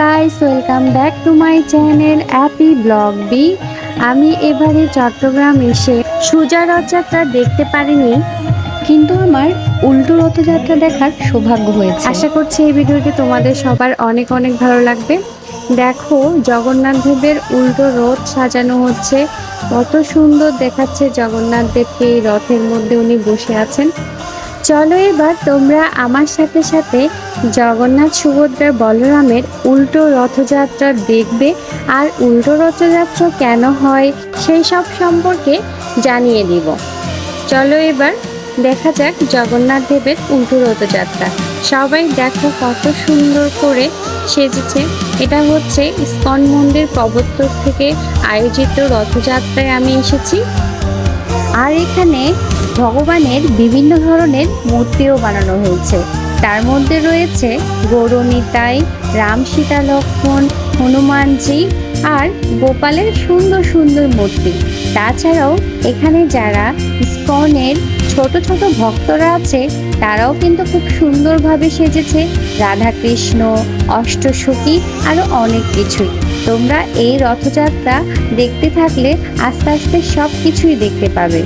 Guys welcome back to my channel Appy blog B আমি এবারে চট্টগ্রাম এসে সোজা রথযাত্রা দেখতে পারিনি, কিন্তু আমার উল্টো রথযাত্রা দেখার সৌভাগ্য হয়েছে। আশা করছি এই ভিডিওটি তোমাদের সবার অনেক অনেক ভালো লাগবে। দেখো, জগন্নাথ দেবের উল্টো রথ সাজানো হচ্ছে। কত সুন্দর দেখাচ্ছে জগন্নাথ দেবকে এই রথের মধ্যে উনি বসে আছেন। চলো এবার তোমরা আমার সাথে সাথে জগন্নাথ সুভদ্রা বলরামের উল্টো রথযাত্রা দেখবে আর উল্টো রথযাত্রা কেন হয় সেই সব সম্পর্কে জানিয়ে দিব। চলো এবার দেখা যাক জগন্নাথ দেবের উল্টো রথযাত্রা। সবাই দেখো কত সুন্দর করে সেজেছে। এটা হচ্ছে ইস্কন মন্দির প্রবর্তক থেকে আয়োজিত রথযাত্রায় আমি এসেছি। আর এখানে ভগবানের বিভিন্ন ধরনের মূর্তিও বানানো হয়েছে। তার মধ্যে রয়েছে গৌরনিতাই রাম সীতা লক্ষ্মণ, হনুমানজি আর গোপালের সুন্দর সুন্দর মূর্তি। তাছাড়াও এখানে যারা স্কনের ছোট ছোট ভক্তরা আছে, তারাও কিন্তু খুব সুন্দরভাবে সেজেছে। রাধাকৃষ্ণ, অষ্টসখী আরও অনেক কিছুই। তোমরা এই রথযাত্রা দেখতে থাকলে আস্তে আস্তে সব কিছুই দেখতে পাবে।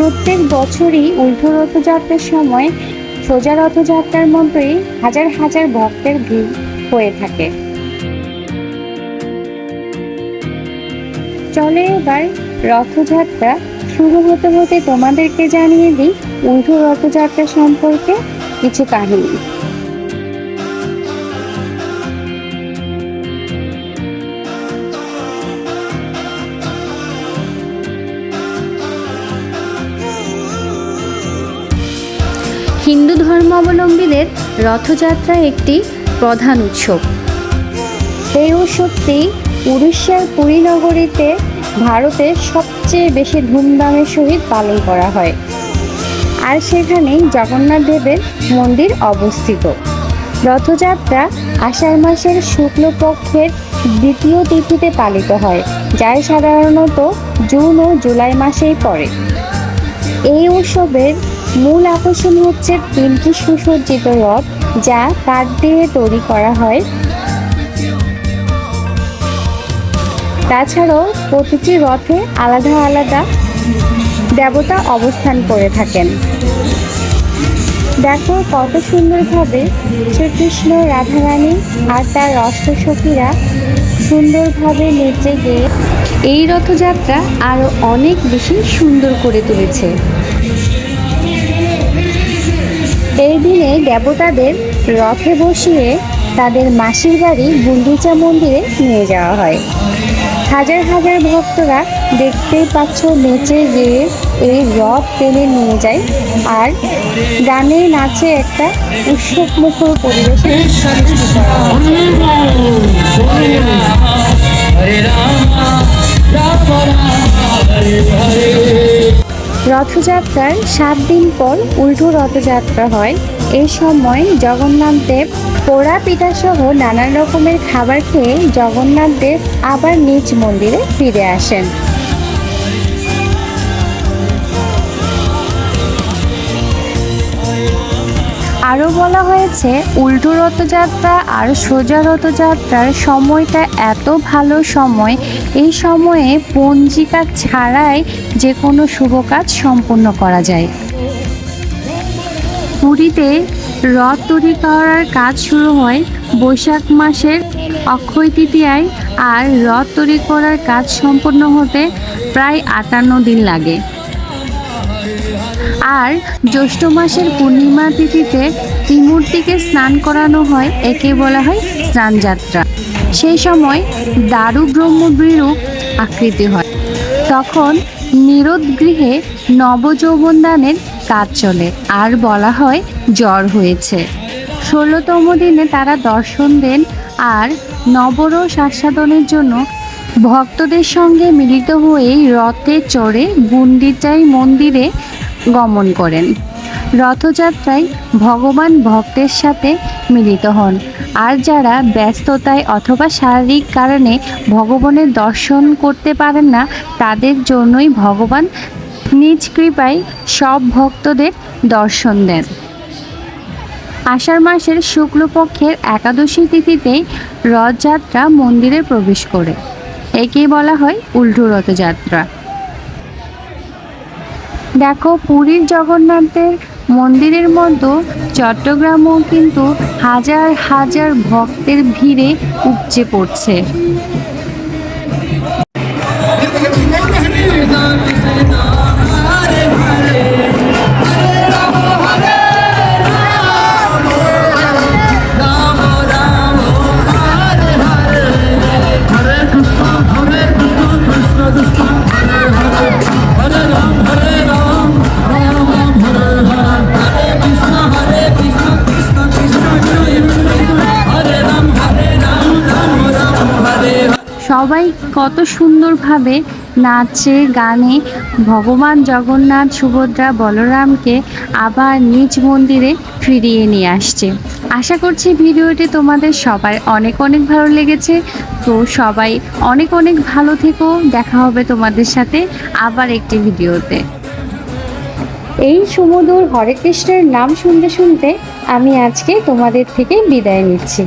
প্রত্যেক বছরই উল্টো রথযাত্রার সময় সোজা রথযাত্রার মধ্যেই হাজার হাজার ভক্তের ভিড় হয়ে থাকে। চলে এবার রথযাত্রা। শুরু হতে হতে তোমাদেরকে জানিয়ে দিই উল্টো রথযাত্রা সম্পর্কে কিছু কাহিনী। হিন্দু ধর্মাবলম্বীদের রথযাত্রা একটি প্রধান উৎসব। এই উৎসবটি উড়িষ্যার পুরী নগরীতে ভারতের সবচেয়ে বেশি ধুমধামের সহিত পালন করা হয়। আর সেখানেই জগন্নাথ দেবের মন্দির অবস্থিত। রথযাত্রা আষাঢ় মাসের শুক্লপক্ষের দ্বিতীয় তিথিতে পালিত হয়, যার সাধারণত জুন ও জুলাই মাসেই পড়ে। এই উৎসবের মূল আকর্ষণ হচ্ছে তিনটি সুসজ্জিত রথ যা কাঠ দিয়ে তৈরি করা হয়। তাছাড়াও প্রতিটি রথে আলাদা আলাদা দেবতা অবস্থান করে থাকেন। দেখো কত সুন্দরভাবে শ্রীকৃষ্ণ রাধারানী আর তার অষ্টসখীরা সুন্দরভাবে নেচে গিয়ে এই রথযাত্রা আরও অনেক বেশি সুন্দর করে তুলেছে। এই দিনে দেবতাদের রথে বসিয়ে তাদের মাসির বাড়ি গুন্ডিচা মন্দিরে নিয়ে যাওয়া হয় হাজার হাজার ভক্তরা দেখতেই পাচ্ছ নেচে গিয়ে এই রথ টেনে নিয়ে যায় আর গানে নাচে একটা উৎসব মুখর পরিবেশে করা হয়। हरे রথযাত্রার সাত দিন পর উল্টো রথযাত্রা হয়। এই সময় জগন্নাথ দেব, পোড়া পিঠা সহ নানান রকমের খাবার খেয়ে জগন্নাথ দেব আবার নিজ মন্দিরে ফিরে আসেন। আরও বলা হয়েছে, উল্টো রথযাত্রা আর সোজা রথযাত্রার সময়টা এত ভালো সময়। এই সময়ে পঞ্জিকা ছাড়াই যে কোনো শুভ কাজ সম্পূর্ণ করা যায়। পুরীতে রথ তৈরি করার কাজ শুরু হয় বৈশাখ মাসের অক্ষয় তৃতীয়ায় আর রথ তৈরি করার কাজ সম্পূর্ণ হতে প্রায় আটান্ন দিন লাগে। আর জ্যৈষ্ঠ মাসের পূর্ণিমা তিথিতে ত্রিমূর্তিকে স্নান করানো হয়, একে বলা হয় স্নানযাত্রা। সেই সময় দারু ব্রহ্মবিরূপ আকৃতি হয়। তখন নিরোধ গৃহে নবযৌবন দানের কাজ চলে, আর বলা হয় জ্বর হয়েছে। ষোলোতম দিনে তারা দর্শন দেন আর নবরস আস্বাদনের জন্য ভক্তদের সঙ্গে মিলিত হয়ে রথে চড়ে গুন্ডিচাই মন্দিরে গমন করেন। রথযাত্রায় ভগবান ভক্তের সাথে মিলিত হন। আর যারা ব্যস্ততায় অথবা শারীরিক কারণে ভগবানের দর্শন করতে পারেন না, তাদের জন্যই ভগবান নিজ কৃপায় সব ভক্তদের দর্শন দেন। আষাঢ় মাসের শুক্লপক্ষের একাদশী তিথিতে রথযাত্রা মন্দিরে প্রবেশ করে। একেই বলা হয় উল্টো রথযাত্রা। দেখো পুরীর জগন্নাথের মন্দিরের মতো চট্টগ্রামও কিন্তু হাজার হাজার ভক্তের ভিড়ে উপচে পড়ছে। সবাই কত সুন্দরভাবে নাচে, গানে। ভগবান জগন্নাথ, সুভদ্রা, বলরামকে আবার নিজ মন্দিরে ফিরিয়ে নিয়ে আসছে। আশা করছি ভিডিওটি তোমাদের সবার অনেক অনেক ভালো লেগেছে। তো সবাই অনেক অনেক ভালো থেকো। দেখা হবে তোমাদের সাথে আবার একটি ভিডিওতে। এই সুমধুর হরে কৃষ্ণের নাম শুনতে শুনতে আমি আজকে তোমাদের থেকে বিদায় নিচ্ছি।